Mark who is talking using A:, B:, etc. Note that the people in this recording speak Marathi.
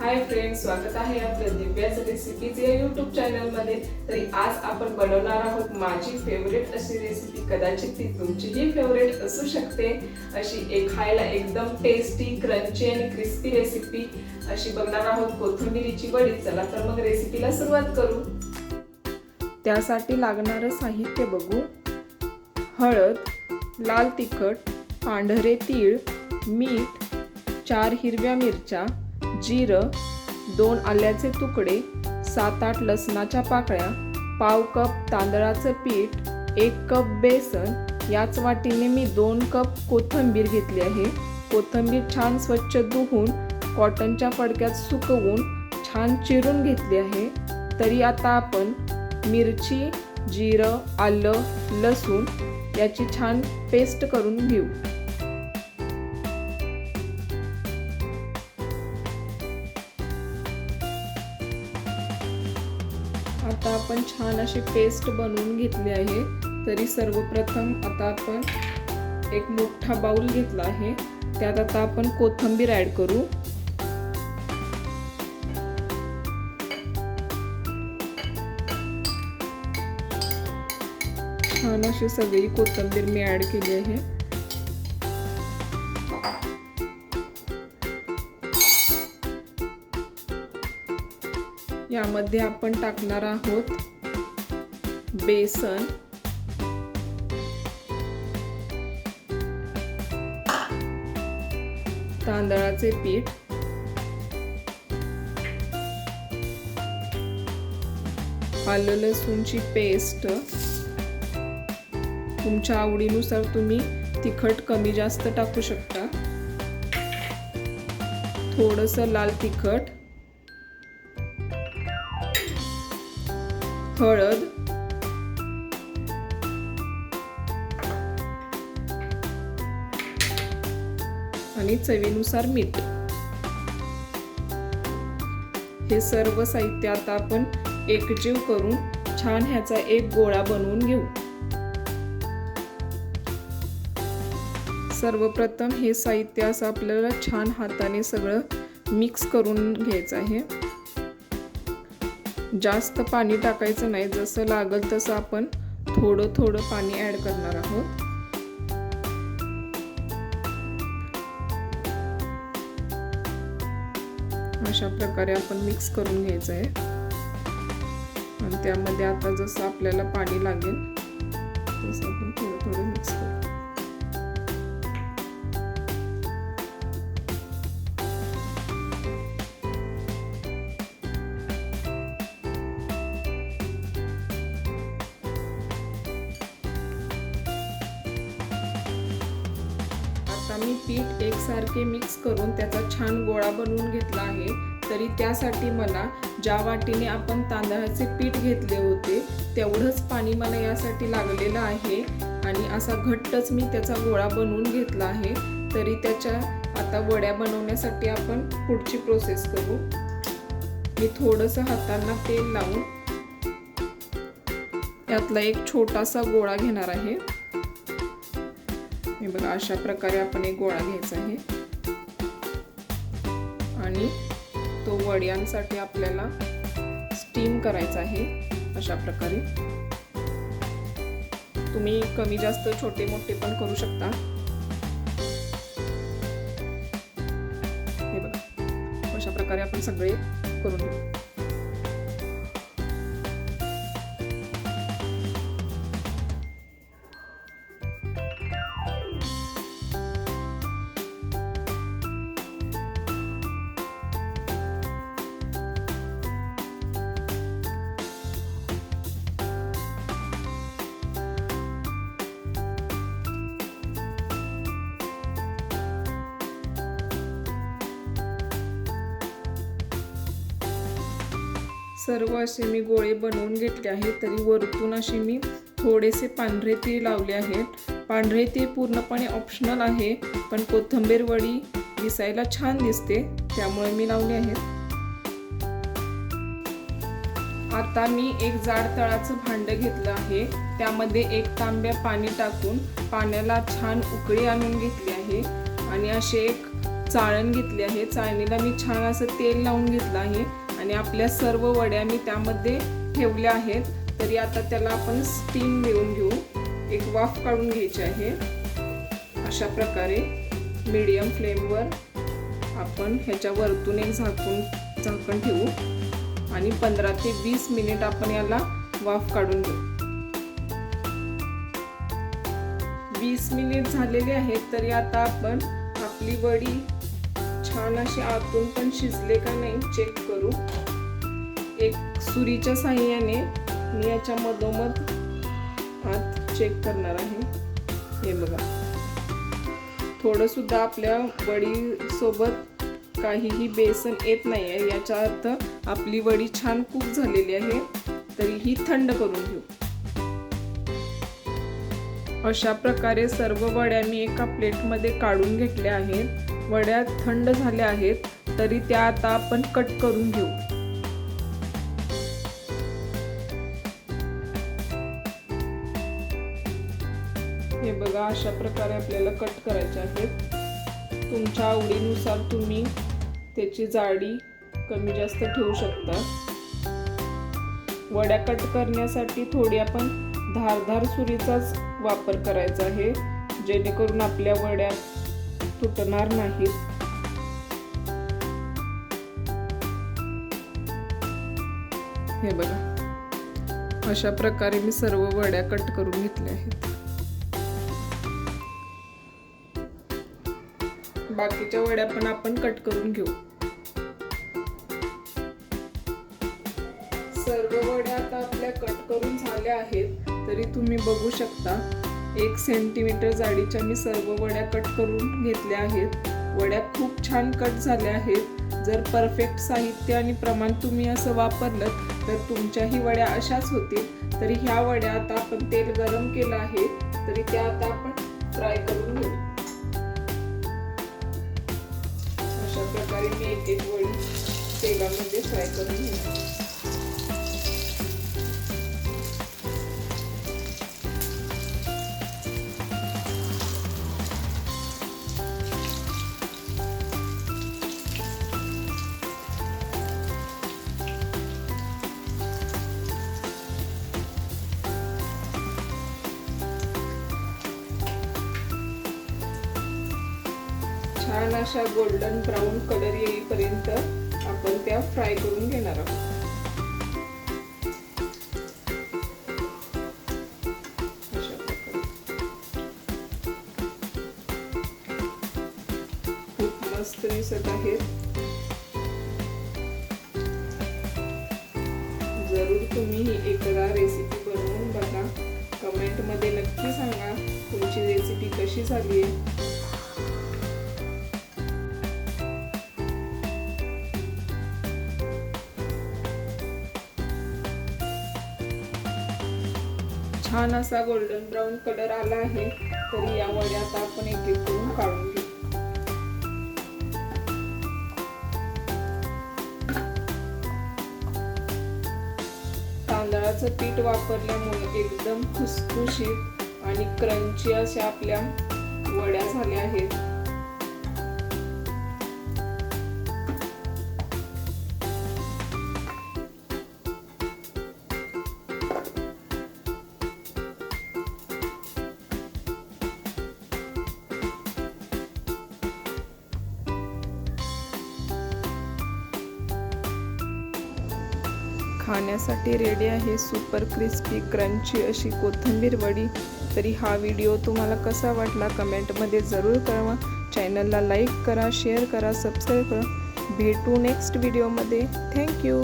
A: हाय फ्रेंड्स स्वागत आहे आपलं दिव्याच रेसिपीज या युट्यूब चॅनलमध्ये तरी आज आपण बनवणार आहोत माझी फेवरेट अशी रेसिपी कदाचित ती तुमचीही फेवरेट असू शकते. अशी एक खायला एकदम टेस्टी क्रंची आणि क्रिस्पी रेसिपी अशी बघणार आहोत कोथिंबिरीची वडी. चला तर मग रेसिपीला सुरुवात करू. त्यासाठी लागणारं साहित्य बघू. हळद लाल तिखट पांढरे तीळ मीठ चार हिरव्या मिरच्या जिरं दोन आल्याचे तुकडे सात आठ लसणाच्या पाकळ्या पाव कप तांदळाचं पीठ एक कप बेसन याच वाटीने मी दोन कप कोथिंबीर घेतली आहे. कोथिंबीर छान स्वच्छ धुवून कॉटनच्या फडक्यात सुकवून छान चिरून घेतली आहे. तरी आता आपण मिरची जिरं आलं लसूण याची छान पेस्ट करून घेऊ. आपण छान अशी पेस्ट बनवून घेतली आहे. तरी सर्वप्रथम आता आपण एक मोठा बाउल घेतला आहे. त्यात आता आपण कोथिंबीर ॲड करू. छान अशी सगळी कोथिंबीर मी ॲड केली आहे. यामध्ये आपण टाकणार आहोत बेसन. तांदळाचे पीठ. आलं लसूणची पेस्ट. तुमच्या आवडीनुसार तुम्ही तिखट कमी जास्त टाकू शकता. थोडस लाल तिखट. हळद आणि चवीनुसार मीठ. हे सर्व साहित्य आता आपण एकजीव करून छान ह्याचा एक गोळा बनवून घेऊ. सर्वप्रथम हे साहित्य असं आपल्याला छान हाताने सगळं मिक्स करून घ्यायचं आहे. जास्त पाणी टाकायचं नाही. जसं लागल तसं आपण थोडं थोडं पाणी ॲड करणार आहोत. अशा प्रकारे आपण मिक्स करून घ्यायचं आहे आणि त्यामध्ये आता जसं आपल्याला पाणी लागेल तसं आता मी पीठ एकसारखे मिक्स करून त्याचा छान गोळा बनवून घेतला आहे. तरी त्यासाठी मला ज्या वाटीने आपण तांदळाचे पीठ घेतले होते तेवढंच पाणी मला यासाठी लागलेलं आहे. आणि असा घट्टच मी त्याचा गोळा बनवून घेतला आहे. तरी त्याच्या आता वड्या बनवण्यासाठी आपण पुढची प्रोसेस करू. मी थोडंसं हातांना तेल लावून यातला एक छोटासा गोळा घेणार आहे. हे बघा अशा प्रकारे आपण एक गोळा घ्यायचा आहे. आणि तो वड्यांसाठी आपल्याला स्टीम करायचा आहे अशा प्रकारे. तुम्ही कमी जास्त छोटे मोठे पण करू शकता. हे बघा अशा प्रकारे आपण सगळे करून घेऊ. सर्व असे मी गोळे बनवून घेतले आहेत तरी वरतून असे मी थोडेसे पांढरे तीळ लावले आहेत. पांढरे तीळ पूर्णपणे ऑप्शनल आहे पण कोथिंबीर वडी दिसायला छान दिसते त्यामुळे मी लावले आहेत. आता मी एक जाड तळाचं भांड घेतलं आहे त्यामध्ये एक तांब्या पाणी टाकून पाण्याला छान उकळी आणून घेतली आहे आणि असे एक चाळण घेतली आहे. चाळणीला मी छान असं तेल लावून घेतलं आहे. आणि आपल्या सर्व वड्या मी त्यामध्ये ठेवल्या आहेत. तरी आता त्याला आपण स्टीम देऊन घेऊ. एक वाफ काढून घ्यायची आहे. अशा प्रकारे मीडियम फ्लेमवर आपण ह्याच्या वरतून एक झाकून झाकण ठेवू. आणि पंधरा ते वीस मिनिट आपण याला वाफ काढून घेऊ. वीस मिनिट झालेले आहेत तरी आता आपण आपली वडी छान असे आतून पण शिजले का नाही चेक करू. एक सुरीच्या साह्याने मी याच्या मधोमध आत चेक करणार आहे. हे बघा. थोडं सुद्धा आपल्या वडी सोबत काहीही बेसन येत नाही आहे याचा अर्थ आपली वडी छान कुक झालेली आहे तरीही थंड करून घेऊ. अशा प्रकारे सर्व वड्या मी एका प्लेटमध्ये काढून घेतल्या आहेत. वड्या थंड झाल्या आहेत तरी त्या आता आपण कट करून घेऊ. हे बघा अशा प्रकारे आपल्याला कट करायचे आहेत. तुमच्या आवडीनुसार तुम्ही त्याची जाडी कमी जास्त ठेवू शकता. वड्या कट करण्यासाठी थोडी आपण धारधार सुरीचाच वापर करायचा आहे जेणेकरून आपल्या वड्या तुटणार नाहीत हे बघा. अशा प्रकारे मी सर्व वड्या कट करून घेतल्या आहेत. बाकीच्या वड्या पण आपण कट करून घेऊ. सर्व वड्या आता आपल्या कट करून झाल्या आहेत. तरी तुम्ही बघू शकता. एक सेंटीमीटर जाडीच्या मी सर्व वड्या कट करून घेतल्या आहेत. वड्या खूप छान कट झाल्या आहेत. जर परफेक्ट साहित्य आणि प्रमाण तुम्ही असं वापरलं तर तुमच्याही वड्या अशाच होतील. तरी ह्या वड्या आता आपण तेल गरम केलं आहे तरी त्या आता आपण फ्राय करून घेऊ. अशा प्रकारे मी एक एक वडी तेलामध्ये फ्राय करून घेऊ छान अशा गोल्डन ब्राऊन कलर येईपर्यंत आपण त्या फ्राय करून घेणार आहोत. खूप मस्त दिसत आहेत जरूर तुम्ही ही एकदा रेसिपी बनवून बघा. कमेंटमध्ये नक्की सांगा तुमची रेसिपी कशी झाली आहे. छान असा गोल्डन ब्राऊन कलर आला आहे. तरी या वड्या आता आपण एक एक करून काढून घेऊ. तांदळाचं पीठ वापरल्यामुळे एकदम खुसखुशीत आणि क्रंची अशा आपल्या वड्या झाल्या आहेत. खाण्यासाठी रेडी आहे सुपर क्रिस्पी क्रंची अशी कोथिंबीर वडी. तरी हा व्हिडिओ तुम्हाला कसा वाटला कमेंटमध्ये जरूर कळवा. चॅनलला लाईक करा शेअर करा सबस्क्राईब करा. भेटू नेक्स्ट व्हिडिओमध्ये थँक्यू